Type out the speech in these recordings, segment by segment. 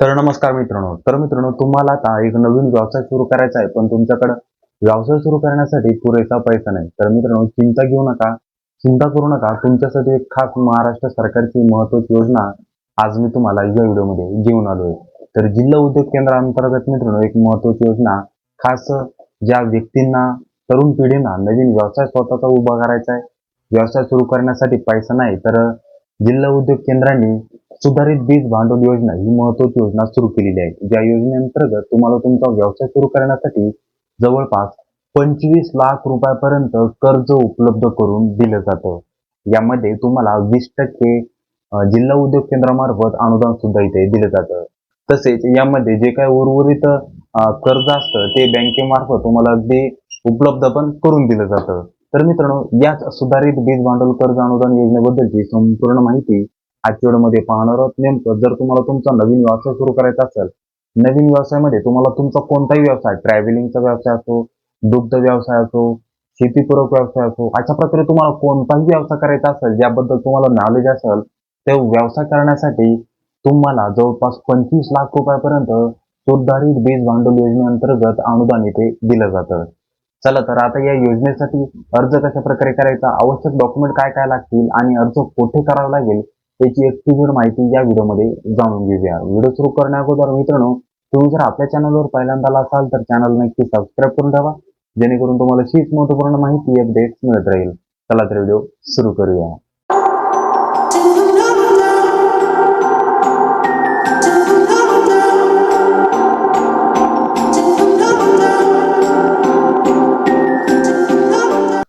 तर नमस्कार मित्रांनो. तर मित्रांनो तुम्हाला आता एक नवीन व्यवसाय सुरू करायचा आहे पण तुमच्याकडे व्यवसाय सुरू करण्यासाठी पुरेसा पैसा नाही. तर मित्रांनो चिंता घेऊ नका. चिंता करू नका. तुमच्यासाठी एक खास महाराष्ट्र सरकारची महत्वाची योजना आज मी तुम्हाला या व्हिडिओमध्ये घेऊन आहे. तर जिल्हा उद्योग केंद्रांतर्गत मित्रांनो एक महत्वाची योजना खास ज्या व्यक्तींना तरुण पिढींना नवीन व्यवसाय स्वतःचा उभा करायचा आहे व्यवसाय सुरू करण्यासाठी पैसा नाही तर जिल्हा उद्योग केंद्रांनी सुधारित बीज भांडवल योजना ही महत्वाची योजना सुरू केलेली आहे. या योजनेअंतर्गत तुम्हाला तुमचा व्यवसाय सुरू करण्यासाठी जवळपास पंचवीस लाख रुपयापर्यंत कर्ज उपलब्ध करून दिलं जातं. यामध्ये तुम्हाला वीस टक्के जिल्हा उद्योग केंद्रामार्फत अनुदान सुद्धा इथे दिलं जातं. तसेच यामध्ये जे काही उर्वरित कर्ज असतं ते बँकेमार्फत तुम्हाला अगदी उपलब्ध पण करून दिलं जातं. तर मित्रांनो याच सुधारित बीज भांडवल कर्ज अनुदान योजनेबद्दलची संपूर्ण माहिती आजच्या व्हिडिओमध्ये पाहणार आहोत. नेमकं जर तुम्हाला तुमचा नवीन व्यवसाय सुरू करायचा असेल नवीन व्यवसायामध्ये तुम्हाला तुमचा कोणताही व्यवसाय ट्रॅव्हलिंगचा व्यवसाय असो दुग्ध व्यवसाय असो शेतीपूरक व्यवसाय असो अशा प्रकारे तुम्हाला कोणताही व्यवसाय करायचा असेल ज्याबद्दल तुम्हाला नॉलेज असेल ते व्यवसाय करण्यासाठी तुम्हाला जवळपास पंचवीस लाख रुपयापर्यंत सुधारित बीज भांडवल योजनेअंतर्गत अनुदान इथे दिलं जातं. चला तर आता या योजनेसाठी अर्ज कशा प्रकारे करायचा आवश्यक डॉक्युमेंट काय काय लागतील आणि अर्ज कुठे करावा लागेल याची एक्सक्लुझिव्ह माहिती या व्हिडिओमध्ये जाणून घेऊया. व्हिडिओ सुरू करण्याअगोदर मित्रांनो तुम्ही जर आपल्या चॅनलवर पहिल्यांदा असाल तर चॅनल नक्की सबस्क्राईब करून ठेवा. जेणेकरून तुम्हाला हीच महत्त्वपूर्ण माहिती अपडेट्स मिळत राहील. चला तर व्हिडिओ सुरू करूया.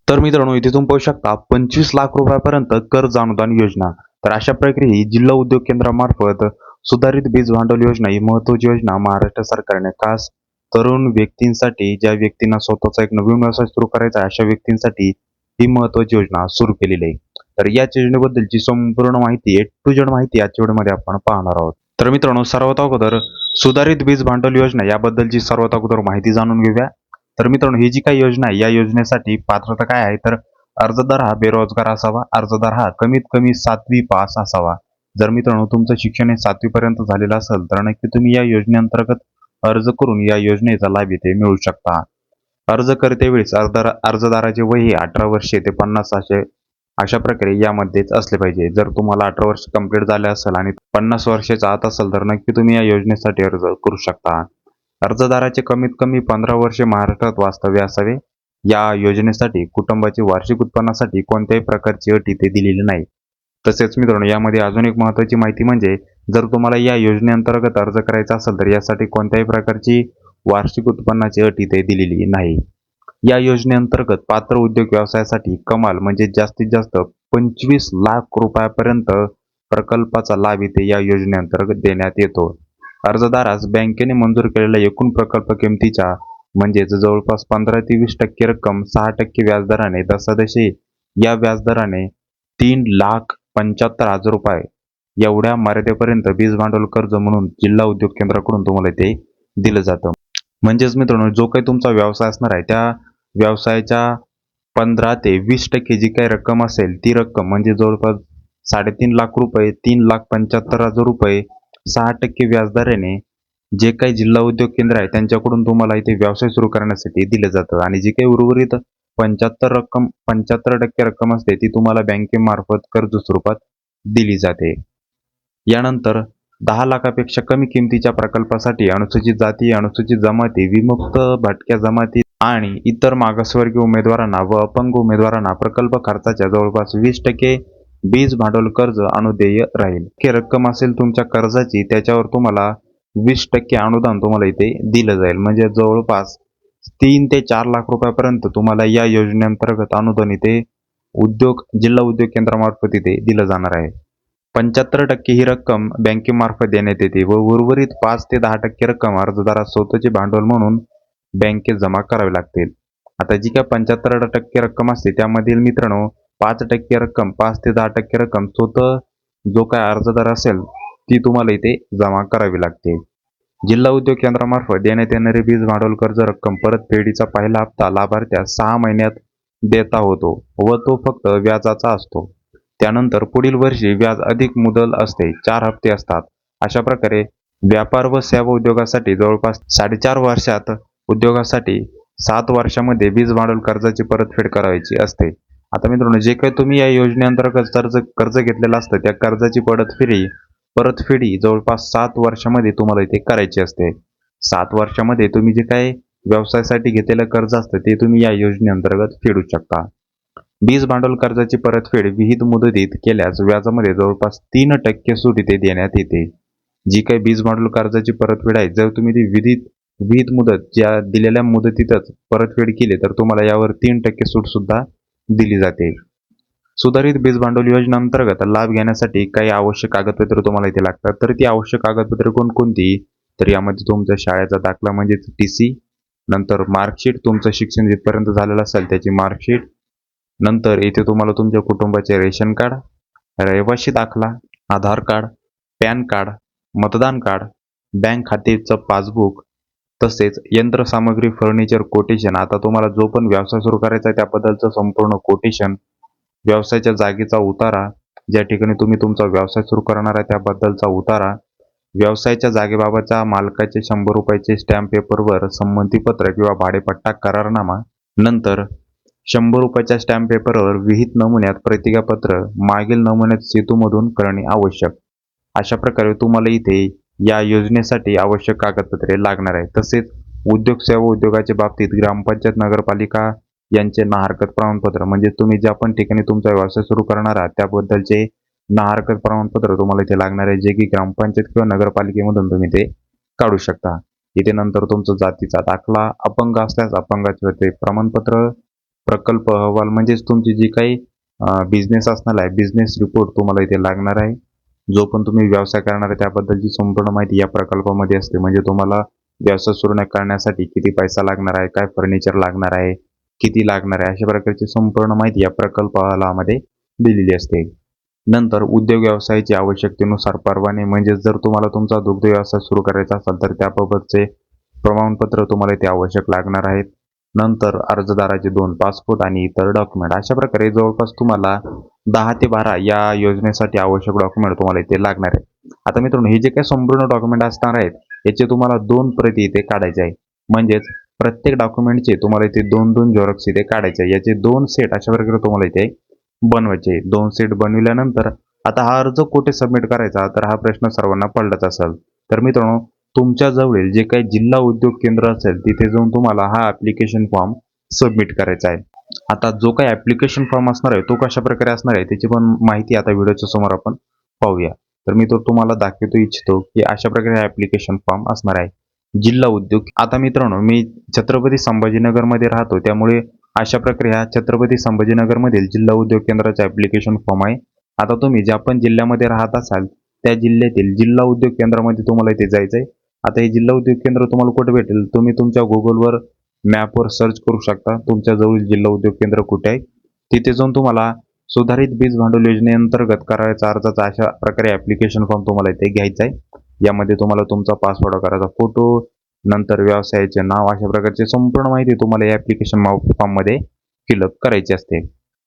तर मित्रांनो इथे तुम्ही पाहू शकता पंचवीस लाख रुपयापर्यंत कर्ज अनुदान योजना. तर अशा प्रकारे ही जिल्हा उद्योग केंद्रामार्फत सुधारित बीज भांडवल योजना ही महत्वाची योजना महाराष्ट्र सरकारने खास तरुण व्यक्तींसाठी ज्या व्यक्तींना स्वतःचा एक नवीन व्यवसाय सुरू करायचा आहे अशा व्यक्तींसाठी ही महत्वाची योजना सुरू केलेली आहे. तर याच योजनेबद्दलची संपूर्ण माहिती ए टू जेड माहिती आजच्या व्हिडिओमध्ये आपण पाहणार आहोत. तर मित्रांनो सर्वात अगोदर सुधारित बीज भांडवल योजना याबद्दलची सर्वात अगोदर माहिती जाणून घेऊया. तर मित्रांनो ही जी काही योजना आहे या योजनेसाठी पात्रता काय आहे? तर अर्जदार हा बेरोजगार असावा. अर्जदार हा कमीत कमी सातवी पास असावा. जर मित्रांनो तुमचं शिक्षण हे सातवी पर्यंत झालेलं असेल तर नक्की तुम्ही या योजनेअंतर्गत अर्ज करून या योजनेचा लाभ इथे मिळू शकता. अर्ज करते वेळेस अर्जदार अर्जदाराचे वय हे अठरा वर्षे ते पन्नास असे अशा प्रकारे यामध्येच असले पाहिजे. जर तुम्हाला अठरा वर्ष कंप्लीट झाले असेल आणि पन्नास वर्षाचा आत असेल तर नक्की तुम्ही या योजनेसाठी अर्ज करू शकता. अर्जदाराचे कमीत कमी पंधरा वर्षे महाराष्ट्रात वास्तव्य असावे. या योजनेसाठी कुटुंबाचे वार्षिक उत्पन्नासाठी कोणत्याही प्रकारची अट इथे दिलेली नाही. तसेच मित्रांनो यामध्ये अजून एक महत्त्वाची माहिती म्हणजे जर तुम्हाला या योजनेअंतर्गत अर्ज करायचा असेल तर यासाठी कोणत्याही प्रकारची वार्षिक उत्पन्नाची अट इथे दिलेली नाही. या योजनेअंतर्गत पात्र उद्योग व्यवसायासाठी कमाल म्हणजे जास्तीत जास्त पंचवीस लाख रुपयापर्यंत प्रकल्पाचा लाभ इथे या योजनेअंतर्गत देण्यात येतो. अर्जदारास बँकेने मंजूर केलेल्या एकूण प्रकल्प किमतीच्या म्हणजेच जवळपास पंधरा ते वीस टक्के रक्कम सहा टक्के व्याजदराने दशादशी या व्याजदराने तीन लाख पंच्याहत्तर हजार रुपये एवढ्या मर्यादेपर्यंत बीज भांडवल कर्ज म्हणून जिल्हा उद्योग केंद्राकडून तुम्हाला ते दिलं जातं. म्हणजेच मित्रांनो जो काही तुमचा व्यवसाय असणार आहे त्या व्यवसायाच्या पंधरा ते वीस टक्के जी काही रक्कम असेल ती रक्कम म्हणजे जवळपास साडेतीन लाख रुपये तीन लाख पंच्याहत्तर हजार रुपये सहा टक्के व्याजदराने जे काही जिल्हा उद्योग केंद्र आहे त्यांच्याकडून तुम्हाला इथे व्यवसाय सुरू करण्यासाठी दिलं जातं. आणि जी काही उर्वरित पंच्याहत्तर रक्कम पंच्याहत्तर टक्के रक्कम असते ती तुम्हाला बँकेमार्फत कर्ज स्वरूपात दिली जाते. यानंतर दहा लाखापेक्षा कमी किमतीच्या प्रकल्पासाठी अनुसूचित जाती अनुसूचित जमाती विमुक्त भटक्या जमाती आणि इतर मागासवर्गीय उमेदवारांना व अपंग उमेदवारांना प्रकल्प खर्चाच्या जवळपास वीस टक्के बीज भांडवल कर्ज अनुदेय राहील. की रक्कम असेल तुमच्या कर्जाची त्याच्यावर तुम्हाला वीस टक्के अनुदान तुम्हाला इथे दिलं जाईल. म्हणजे जवळपास तीन ते चार लाख रुपयापर्यंत तुम्हाला या योजनेअंतर्गत अनुदान इथे उद्योग जिल्हा उद्योग केंद्रामार्फत इथे दिलं जाणार आहे. पंच्याहत्तर टक्के ही रक्कम बँकेमार्फत देण्यात येते व उर्वरित पाच ते दहा टक्के रक्कम अर्जदारास स्वतःचे भांडवल म्हणून बँकेत जमा करावी लागतील. आता जी काय पंच्याहत्तर टक्के रक्कम असते त्यामधील मित्रांनो पाच टक्के रक्कम पाच ते दहा टक्के रक्कम स्वतः जो काय अर्जदार असेल ती तुम्हाला इथे जमा करावी लागते. जिल्हा उद्योग केंद्रामार्फत देण्यात येणारी वीज भांडवल कर्ज रक्कम परतफेडीचा पहिला हप्ता लाभार्थ्यास सहा महिन्यात देता होतो व तो फक्त व्याजाचा असतो. त्यानंतर पुढील वर्षी व्याज अधिक मुदल असते चार हप्ते असतात. अशा प्रकारे व्यापार व सेवा उद्योगासाठी जवळपास साडेचार वर्षात उद्योगासाठी सात वर्षामध्ये वीज भांडवल कर्जाची परतफेड करायची असते. आता मित्रांनो जे काही तुम्ही या योजनेअंतर्गत कर्ज कर्ज घेतलेलं असतं त्या कर्जाची परतफेडी परतफेडी जवळपास सात वर्षामध्ये तुम्हाला इथे करायची असते. सात वर्षामध्ये तुम्ही जे काही व्यवसायासाठी घेतलेलं कर्ज असतं ते तुम्ही या योजनेअंतर्गत फेडू शकता. बीज भांडवल कर्जाची परतफेड विहित मुदतीत केल्यास व्याजामध्ये जवळपास तीन टक्के सूट इथे देण्यात येते. जी काही बीज भांडवल कर्जाची परतफेड आहे जर तुम्ही ती विधित विहित मुदत ज्या दिलेल्या मुदतीतच परतफेड केली तर तुम्हाला यावर तीन टक्के सूट सुद्धा दिली जाते. सुधारित बीज भांडवल योजनेअंतर्गत लाभ घेण्यासाठी काही आवश्यक कागदपत्रे तुम्हाला इथे लागतात. तर ती आवश्यक कागदपत्रे कोणकोणती? तर यामध्ये तुमचा शाळेचा दाखला म्हणजेच टी सी नंतर मार्कशीट तुमचं शिक्षण जिथपर्यंत झालेलं असेल त्याची मार्कशीट नंतर इथे तुम्हाला तुमच्या कुटुंबाचे रेशन कार्ड रहिवाशी दाखला आधार कार्ड पॅन कार्ड मतदान कार्ड बँक खात्याचं पासबुक तसेच यंत्रसामग्री फर्निचर कोटेशन आता तुम्हाला जो पण व्यवसाय सुरू करायचा आहे त्याबद्दलचं संपूर्ण कोटेशन व्यवसायाच्या जागेचा उतारा ज्या ठिकाणी तुम्ही तुमचा व्यवसाय सुरू करणार आहे त्याबद्दलचा उतारा व्यवसायाच्या जागेबाबतच्या मालकाचे शंभर रुपयाचे स्टॅम्प पेपरवर संमतीपत्र किंवा भाडेपट्टा करारनामा नंतर शंभर रुपयाच्या स्टॅम्प पेपरवर विहित नमुन्यात प्रतिज्ञापत्र मागील नमुन्यात सेतूमधून करणे आवश्यक. अशा प्रकारे तुम्हाला इथे या योजनेसाठी आवश्यक कागदपत्रे लागणार आहे तसेच उद्योग सेवा उद्योगाच्या बाबतीत ग्रामपंचायत नगरपालिका यांचे ना हरकत प्रमाणपत्र. म्हणजे तुम्ही ज्या पण ठिकाणी तुमचा व्यवसाय सुरू करणार आहात त्याबद्दलचे नाहरकत प्रमाणपत्र तुम्हाला इथे लागणार आहे जे की ग्रामपंचायत किंवा नगरपालिकेमधून तुम्ही ते काढू शकता. इथे नंतर तुमचा जातीचा दाखला अपंग असल्यास अपंगाचे ते प्रमाणपत्र प्रकल्प अहवाल म्हणजेच तुमची जी काही बिझनेस असणार आहे बिझनेस रिपोर्ट तुम्हाला इथे लागणार आहे. जो पण तुम्ही व्यवसाय करणार आहे त्याबद्दलची संपूर्ण माहिती या प्रकल्पामध्ये असते. म्हणजे तुम्हाला व्यवसाय सुरू न करण्यासाठी किती पैसा लागणार आहे काय फर्निचर लागणार आहे किती लागणार आहे अशा प्रकारची संपूर्ण माहिती या प्रकल्पामध्ये दिलेली असते. नंतर उद्योग व्यवसायाची आवश्यकतेनुसार परवाने म्हणजे जर तुम्हाला तुमचा दुग्ध व्यवसाय सुरू करायचा असेल तर त्याबाबतचे प्रमाणपत्र तुम्हाला ते आवश्यक लागणार आहेत. नंतर अर्जदाराचे दोन पासपोर्ट आणि इतर डॉक्युमेंट. अशा प्रकारे जवळपास तुम्हाला दहा ते बारा या योजनेसाठी आवश्यक डॉक्युमेंट तुम्हाला इथे लागणार आहे आता मित्रांनो हे जे काही संपूर्ण डॉक्युमेंट असणार आहेत याचे तुम्हाला दोन प्रती इथे काढायचे आहे म्हणजेच प्रत्येक डॉक्युमेंटचे तुम्हाला इथे दोन दोन झेरॉक्स इथे काढायचे याचे दोन सेट अशा प्रकारे तुम्हाला इथे बनवायचे दोन सेट बनविल्यानंतर आता हा अर्ज कुठे सबमिट करायचा? तर हा प्रश्न सर्वांना पडलाच असेल. तर मित्रांनो तुमच्या जवळील जे काही जिल्हा उद्योग केंद्र असेल तिथे जाऊन तुम्हाला हा ऍप्लिकेशन फॉर्म सबमिट करायचा आहे. आता जो काही ऍप्लिकेशन फॉर्म असणार आहे तो कशा प्रकारे असणार आहे त्याची पण माहिती आता व्हिडिओच्या समोर आपण पाहूया. तर मी तो तुम्हाला दाखवतो इच्छितो की अशा प्रकारे ऍप्लिकेशन फॉर्म असणार आहे. जिल्हा उद्योग. आता मित्रांनो मी छत्रपती संभाजीनगरमध्ये राहतो. त्यामुळे अशा प्रक्रिया छत्रपती संभाजीनगरमधील जिल्हा उद्योग केंद्राचा ऍप्लिकेशन फॉर्म आहे. आता तुम्ही ज्या पण जिल्ह्यामध्ये राहत असाल त्या जिल्ह्यातील जिल्हा उद्योग केंद्रामध्ये तुम्हाला इथे जायचं आहे. आता हे जिल्हा उद्योग केंद्र तुम्हाला कुठे भेटेल? तुम्ही तुमच्या गुगलवर मॅपवर सर्च करू शकता. तुमच्या जवळील जिल्हा उद्योग केंद्र कुठे आहे? तिथे जाऊन तुम्हाला सुधारित बीज भांडवल योजनेअंतर्गत करायचा अर्जाचा अशा प्रकारे ऍप्लिकेशन फॉर्म तुम्हाला इथे घ्यायचा आहे. यामध्ये तुम्हाला तुमचा पासवर्ड करायचा फोटो नंतर व्यवसायाचे नाव अशा प्रकारची संपूर्ण माहिती तुम्हाला या ॲप्लिकेशन फॉर्ममध्ये फिलअप करायची असते.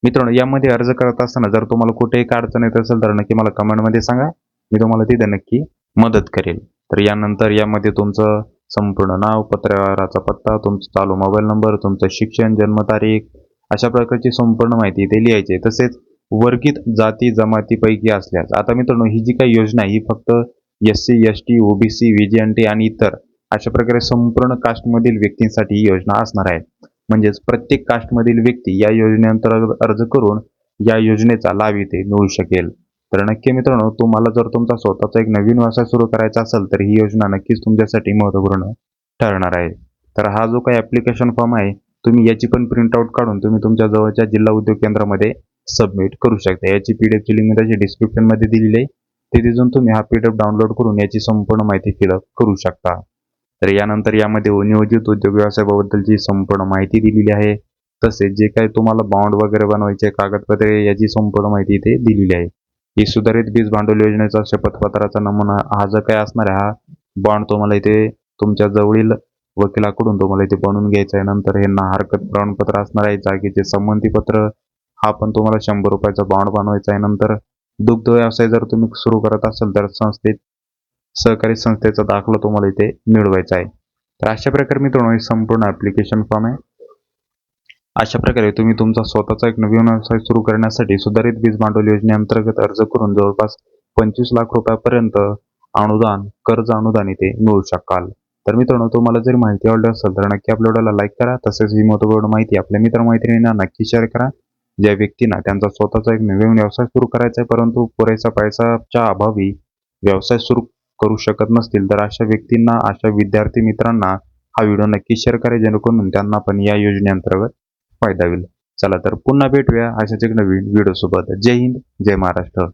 मित्रांनो यामध्ये अर्ज करत असताना जर तुम्हाला कुठेही अडचण येत असेल तर नक्की मला कमेंटमध्ये सांगा. मी तुम्हाला तिथे नक्की मदत करेल. तर यानंतर यामध्ये तुमचं संपूर्ण नाव पत्रव्यवहाराचा पत्ता तुमचा चालू मोबाईल नंबर तुमचं शिक्षण जन्मतारीख अशा प्रकारची संपूर्ण माहिती इथे लिहायची तसेच वर्गित जाती जमातीपैकी असल्यास आता मित्रांनो ही जी काही योजना ही फक्त S C S T OBC VJNT आणि इतर अशा प्रकारे संपूर्ण कास्टमधील व्यक्तींसाठी ही योजना असणार आहे. म्हणजेच प्रत्येक कास्टमधील व्यक्ती या योजनेअंतर्गत अर्ज करून या योजनेचा लाभ इथे मिळू शकेल. तर नक्की मित्रांनो तुम्हाला जर तुमचा स्वतःचा एक नवीन व्यवसाय सुरू करायचा असेल तर ही योजना नक्कीच तुमच्यासाठी महत्त्वपूर्ण ठरणार आहे. तर हा जो काही ऍप्लिकेशन फॉर्म आहे तुम्ही याची पण प्रिंटआउट काढून तुम्ही तुमच्या जवळच्या जिल्हा उद्योग केंद्रामध्ये सबमिट करू शकता. याची पीडीएफची लिंक त्याची डिस्क्रिप्शनमध्ये दिलेली आहे. तिथे जाऊन तुम्ही हा पी डी एफ डाउनलोड करून याची संपूर्ण माहिती फिलअप करू शकता. तर यानंतर यामध्ये नियोजित उद्योग व्यवसायाबद्दलची संपूर्ण माहिती दिलेली आहे. तसेच जे काही तुम्हाला बाँड वगैरे बनवायचे कागदपत्रे याची संपूर्ण माहिती इथे दिलेली आहे. ही सुधारित वीज भांडवल योजनेचा शपथपत्राचा नमुना हा जो काय असणार आहे हा बॉन्ड तुम्हाला इथे तुमच्या जवळील वकिलाकडून तुम्हाला इथे बनवून घ्यायचं आहे. नंतर हे ना हरकत प्रमाणपत्र असणार आहे जागेचे संमतीपत्र हा पण तुम्हाला शंभर रुपयाचा बॉन्ड बनवायचा आहे. नंतर दुग्ध व्यवसाय जर तुम्ही सुरू करत असाल तर संस्थेत सहकारी संस्थेचा दाखला तुम्हाला इथे मिळवायचा आहे. तर अशा प्रकारे मित्रांनो हे संपूर्ण ऍप्लिकेशन फॉर्म आहे. अशा प्रकारे तुम्ही तुमचा स्वतःचा एक नवीन व्यवसाय सुरू करण्यासाठी सुधारित बीज भांडवल योजनेअंतर्गत अर्ज करून जवळपास पंचवीस लाख रुपयापर्यंत अनुदान कर्ज अनुदान इथे मिळू शकाल. तर मित्रांनो तुम्हाला जर माहिती आवडली असेल तर नक्की आपल्या लाईक करा. तसेच ही महत्त्वपूर्ण माहिती आपल्या मित्रमैत्रिणींना नक्की शेअर करा. ज्या व्यक्तींना त्यांचा स्वतःचा एक नवीन व्यवसाय सुरू करायचा आहे परंतु पुरेसा पैशाच्या अभावी व्यवसाय सुरू करू शकत नसतील तर अशा व्यक्तींना अशा विद्यार्थी मित्रांना हा व्हिडिओ नक्की शेअर करा जेणेकरून त्यांना पण या योजनेअंतर्गत फायदा होईल. चला तर पुन्हा भेटूया अशाच एक नवीन व्हिडिओ सोबत. जय हिंद जय महाराष्ट्र.